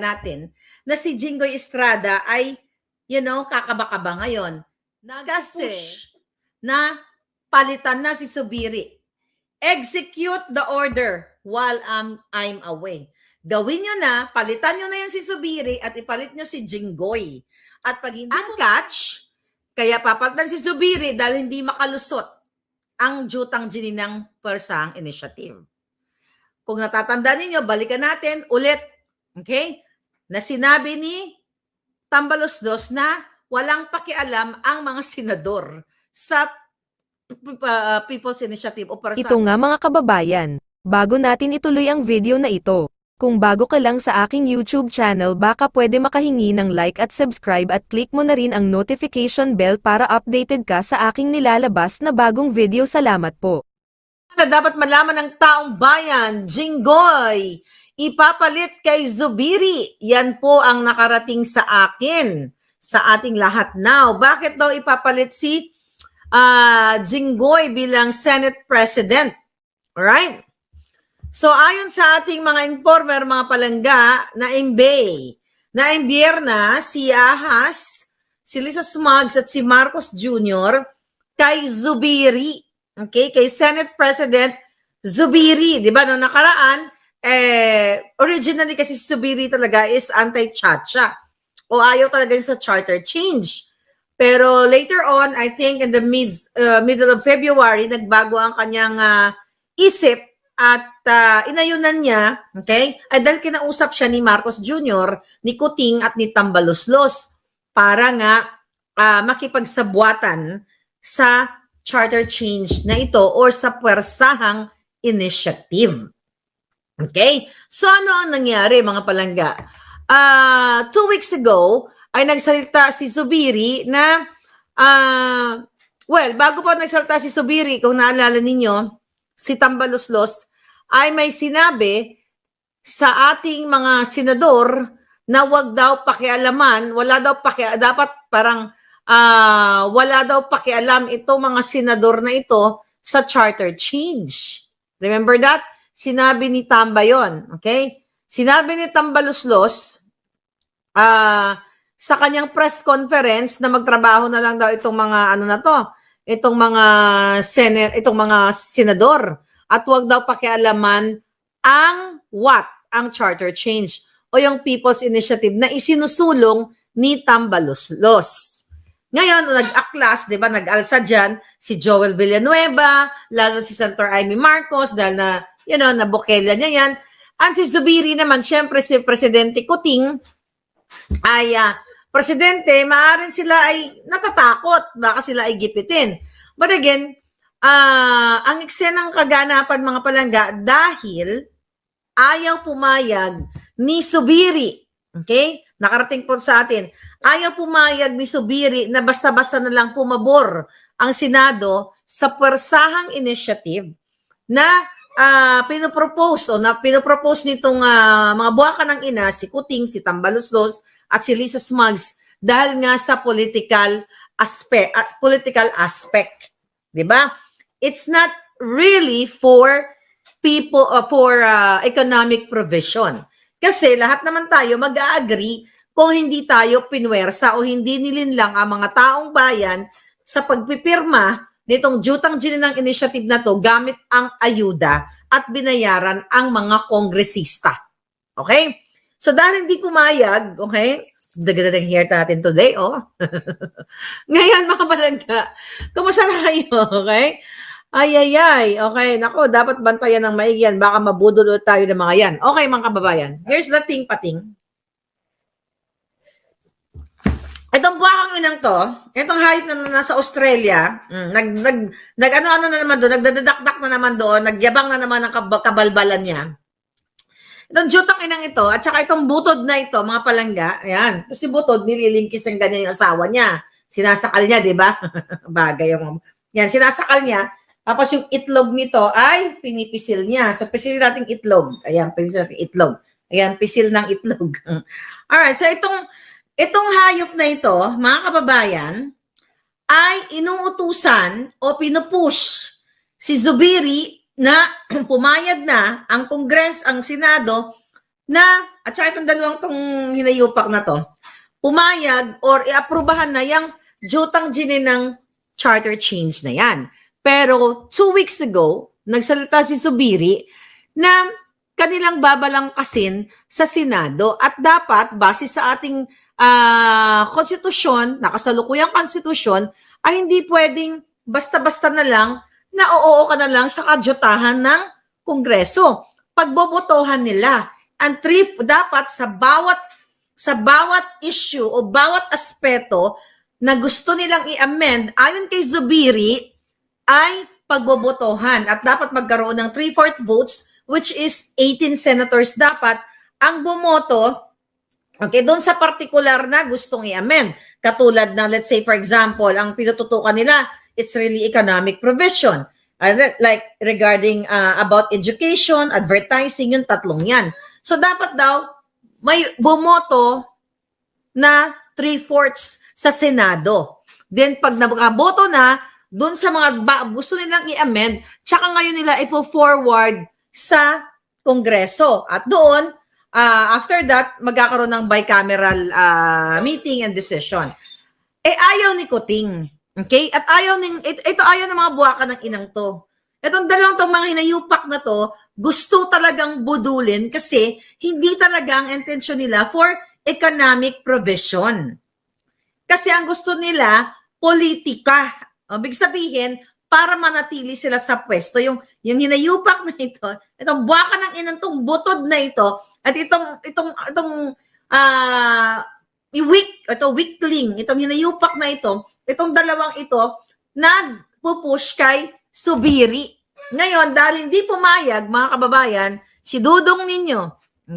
natin na si Jingoy Estrada ay, you know, kakaba-kaba ngayon. Nag-push na palitan na si Subiri. Execute the order while I'm, I'm away. Gawin nyo na, palitan nyo na yan si Subiri at ipalit nyo si Jinggoy. At pag hindi ang catch, kaya papalitan si Subiri dahil hindi makalusot ang jutang gininang persang initiative. Kung natatandaan ninyo, balikan natin ulit, okay, na sinabi ni Tambalos Dos na walang pakialam ang mga senador sa uh, People's Initiative o persang Ito nga mga kababayan, bago natin ituloy ang video na ito, kung bago ka lang sa aking YouTube channel baka pwede makahingi ng like at subscribe at click mo na rin ang notification bell para updated ka sa aking nilalabas na bagong video. Salamat po. na dapat malaman ng taong bayan, Jinggoy, ipapalit kay Zubiri. Yan po ang nakarating sa akin, sa ating lahat now. Bakit daw ipapalit si uh, Jinggoy bilang Senate President? Alright? So ayon sa ating mga informer, mga palangga, na imbay, na imbierna si Ahas, si Lisa Smugs at si Marcos Jr. kay Zubiri. Okay? Kay Senate President Zubiri. Di ba? Noong nakaraan, eh, originally kasi si Zubiri talaga is anti-chacha. O ayaw talaga sa charter change. Pero later on, I think in the mid, uh, middle of February, nagbago ang kanyang uh, isip at uh, inayunan niya, okay, ay dahil kinausap siya ni Marcos Jr., ni Kuting at ni Tambaloslos para nga uh, makipagsabuatan sa charter change na ito or sa puwersahang initiative. Okay? So ano ang nangyari mga palangga? Uh, two weeks ago, ay nagsalita si Zubiri na, uh, well, bago pa nagsalita si Zubiri, kung naalala ninyo, si Tambaloslos ay may sinabi sa ating mga senador na wag daw pakialaman, wala daw pakialam, dapat parang uh, wala daw pakialam ito mga senador na ito sa charter change. Remember that? Sinabi ni Tamba yon, okay? Sinabi ni Tambaluslos uh, sa kanyang press conference na magtrabaho na lang daw itong mga ano na to, itong mga senate, itong mga senador at wag daw pakialaman ang what? Ang charter change o yung People's Initiative na isinusulong ni Tambaloslos. Ngayon, nag-aklas, di ba, nag-alsa dyan si Joel Villanueva, lalo si Senator Amy Marcos, dahil na, you know, nabukelya niya yan. Ang si Zubiri naman, syempre si Presidente Kuting, ay, uh, Presidente, maaaring sila ay natatakot, baka sila ay gipitin. But again, uh, ang eksenang kaganapan mga palangga dahil ayaw pumayag ni Subiri. Okay? Nakarating po sa atin. Ayaw pumayag ni Subiri na basta-basta na lang pumabor ang Senado sa pwersahang initiative na uh, pinopropose o na pinopropose nitong uh, mga buwaka ng ina, si Kuting, si Tambaloslos at si Lisa Smugs dahil nga sa political aspect, uh, political aspect. 'Di ba? it's not really for people uh, for uh, economic provision. Kasi lahat naman tayo mag-agree kung hindi tayo pinwersa o hindi nilinlang ang mga taong bayan sa pagpipirma nitong jutang gininang initiative na to gamit ang ayuda at binayaran ang mga kongresista. Okay? So dahil hindi pumayag, okay, Dagdagang hair natin today, oh. Ngayon, mga palangga, kumusta na kayo, okay? Ay, ay, ay. Okay, nako, dapat bantayan ng maigi yan. Baka mabudol tayo ng mga yan. Okay, mga kababayan. Here's the thing, pating. Itong buwakang inang to, itong hayop na nasa Australia, mm, nag, nag, nag, ano, ano na naman doon, nagdadakdak na naman doon, nagyabang na naman ang kab- kabalbalan niya. Itong jutang inang ito, at saka itong butod na ito, mga palangga, ayan. Kasi butod, nililinkis ang ganyan yung asawa niya. Sinasakal niya, di ba? Bagay yung, yan, sinasakal niya. Tapos yung itlog nito ay pinipisil niya. So, pisil natin itlog. Ayan, pisil natin itlog. Ayan, pisil ng itlog. Alright, so itong, itong hayop na ito, mga kababayan, ay inuutusan o pinupush si Zubiri na pumayag na ang Kongres, ang Senado, na, at saka itong dalawang tong hinayupak na to, pumayag or iaprubahan na yung jutang gini ng charter change na yan. Pero two weeks ago, nagsalita si Subiri na kanilang babalangkasin sa Senado at dapat base sa ating ah, konstitusyon, nakasalukuyang konstitusyon, ay hindi pwedeng basta-basta na lang na oo ka na lang sa kadyutahan ng Kongreso. Pagbobotohan nila. Ang three, dapat sa bawat sa bawat issue o bawat aspeto na gusto nilang i-amend ayon kay Zubiri ay pagbobotohan at dapat magkaroon ng 3-4 votes which is 18 senators dapat ang bumoto okay doon sa particular na gustong i-amend katulad na let's say for example ang pinututukan nila it's really economic provision Uh, like regarding uh, about education advertising yung tatlong yan so dapat daw may bumoto na three-fourths sa Senado. Then pag nakaboto na, dun sa mga gusto nilang i-amend, tsaka ngayon nila i-forward sa Kongreso. At doon, ah, after that, magkakaroon ng bicameral ah, meeting and decision. Eh ayaw ni Kuting. Okay? At ayaw ning ito, ito ayaw ng mga buwaka ng inang to. Itong dalawang tong mga hinayupak na to, gusto talagang budulin kasi hindi talaga ang intensyon nila for economic provision. Kasi ang gusto nila, politika. Ibig sabihin, para manatili sila sa pwesto. Yung, yung hinayupak na ito, itong buwaka ng inang tong butod na ito, at itong, itong, itong, ah, weak, ito weakling, itong hinayupak na ito, itong dalawang ito, nagpupush kay Subiri. Ngayon, dahil hindi pumayag, mga kababayan, si Dudong ninyo,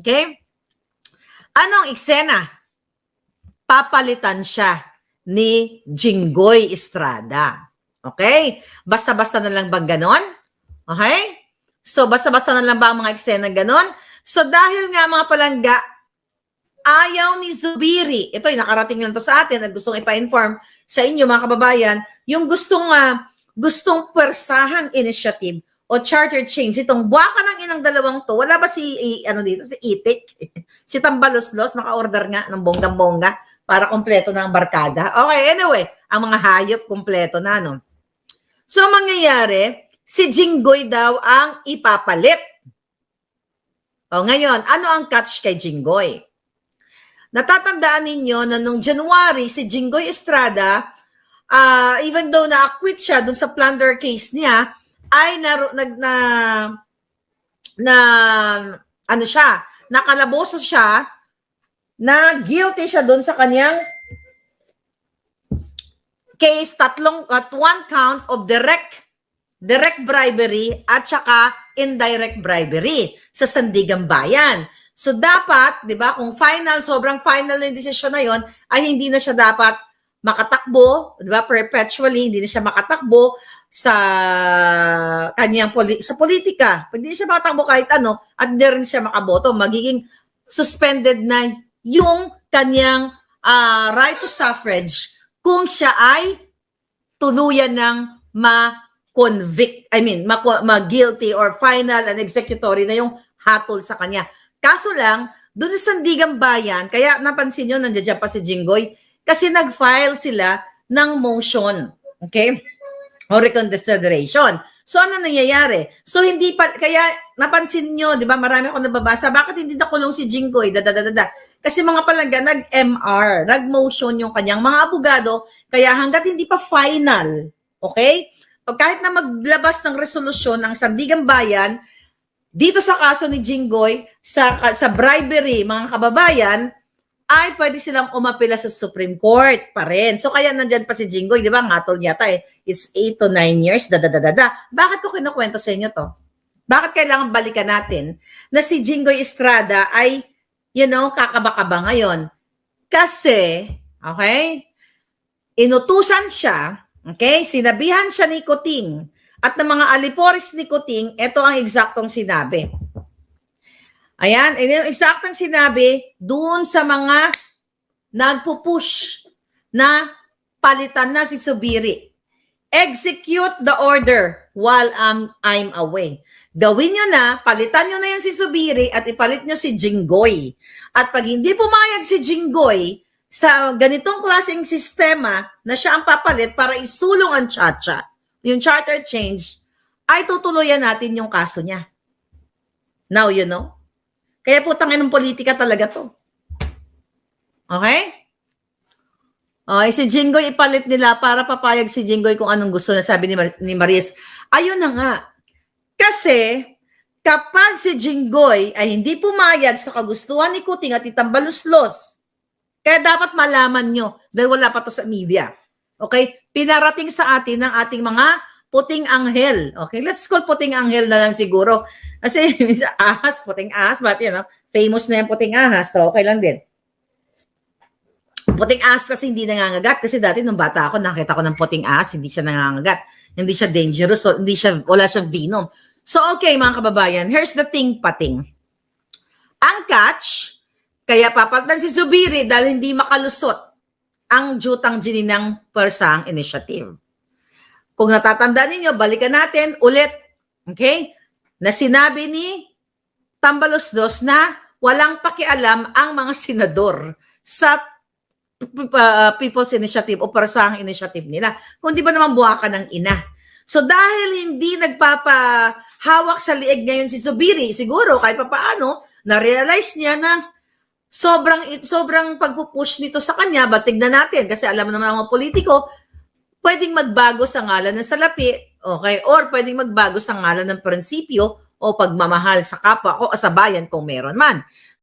okay? Anong eksena? Papalitan siya ni Jinggoy Estrada. Okay? Basta-basta na lang bang ganon? Okay? So, basta-basta na lang ba ang mga eksena ganon? So, dahil nga mga palangga, ayaw ni Zubiri, ito yung nakarating lang to sa atin at gustong ipa-inform sa inyo mga kababayan, yung gustong ah, gustong pwersahang initiative o charter change, itong buwaka ng inang dalawang to, wala ba si, i- ano dito, si Itik? si Tambaloslos, maka-order nga ng bonggang-bongga para kompleto na ang barkada. Okay, anyway, ang mga hayop kompleto na, no? So, ang mangyayari, si Jinggoy daw ang ipapalit. O ngayon, ano ang catch kay Jinggoy? Natatandaan ninyo na nung January, si Jinggoy Estrada, ah, even though na-acquit siya dun sa plunder case niya, ay naro, nag, na, na, ano siya, nakalaboso siya, na guilty siya dun sa kanyang case, tatlong, at one count of direct, direct bribery at saka indirect bribery sa Sandigan Bayan. So dapat, 'di ba, kung final, sobrang final na yung desisyon na 'yon, ay hindi na siya dapat makatakbo, 'di ba, perpetually hindi na siya makatakbo sa kanyang poli- sa politika. Hindi siya makatakbo kahit ano at hindi rin siya makaboto, magiging suspended na yung kanyang ah, right to suffrage kung siya ay tuluyan ng ma-convict, I mean, ma- ma-guilty or final and executory na yung hatol sa kanya. Kaso lang, doon sa Sandigan Bayan, kaya napansin nyo, nandiyan pa si Jinggoy, kasi nag-file sila ng motion. Okay? O reconsideration. So, ano nangyayari? So, hindi pa, kaya napansin nyo, di ba, marami akong nababasa, bakit hindi nakulong si Jinggoy? Da, da, da, da, da. Kasi mga palangga, nag-MR, nag-motion yung kanyang mga abogado, kaya hanggat hindi pa final, okay? Pag kahit na maglabas ng resolusyon ang Sandigan Bayan, dito sa kaso ni Jinggoy, sa, sa bribery, mga kababayan, ay pwede silang umapila sa Supreme Court pa rin. So kaya nandyan pa si Jinggoy, di ba? Ngatol yata eh. It's 8 to 9 years, da, da, da, da, da. Bakit ko kinukwento sa inyo to? Bakit kailangan balikan natin na si Jinggoy Estrada ay, you know, kakaba-kaba ngayon? Kasi, okay, inutusan siya, okay, sinabihan siya ni Kuting, at ng mga alipores ni Kuting, ito ang eksaktong sinabi. Ayan, yung eksaktong sinabi doon sa mga nagpupush na palitan na si Subiri. Execute the order while I'm, I'm away. Gawin nyo na, palitan nyo na yan si Subiri at ipalit nyo si Jinggoy. At pag hindi pumayag si Jinggoy sa ganitong klaseng sistema na siya ang papalit para isulong ang Chacha, yung charter change, ay tutuluyan natin yung kaso niya. Now you know. Kaya po tangin ng politika talaga to. Okay? Okay, si Jinggoy ipalit nila para papayag si Jinggoy kung anong gusto na sabi ni, Mar- ni Maris. Ayun na nga. Kasi kapag si Jinggoy ay hindi pumayag sa kagustuhan ni Kuting at itambaluslos, kaya dapat malaman nyo dahil wala pa to sa media. Okay? Pinarating sa atin ng ating mga puting anghel. Okay? Let's call puting anghel na lang siguro. Kasi minsan ahas, puting ahas, but you know, famous na yung puting ahas. So, okay lang din. Puting ahas kasi hindi nangangagat. Kasi dati nung bata ako, nakita ko ng puting ahas, hindi siya nangangagat. Hindi siya dangerous, so hindi siya, wala siyang venom. So, okay mga kababayan, here's the thing pating. Ang catch, kaya papalitan si Zubiri dahil hindi makalusot ang jutang gininang persang initiative. Kung natatandaan ninyo, balikan natin ulit, okay, na sinabi ni Tambalosdos na walang pakialam ang mga senador sa uh, People's Initiative o persang initiative nila. Kung di ba naman buwakan ng ina. So dahil hindi nagpapahawak sa liig ngayon si Zubiri, siguro kahit pa paano, na-realize niya na sobrang sobrang pagpupush nito sa kanya, ba tignan natin kasi alam naman ang mga politiko, pwedeng magbago sa ngalan ng salapi, okay, or pwedeng magbago sa ngalan ng prinsipyo o pagmamahal sa kapwa o sa bayan kung meron man.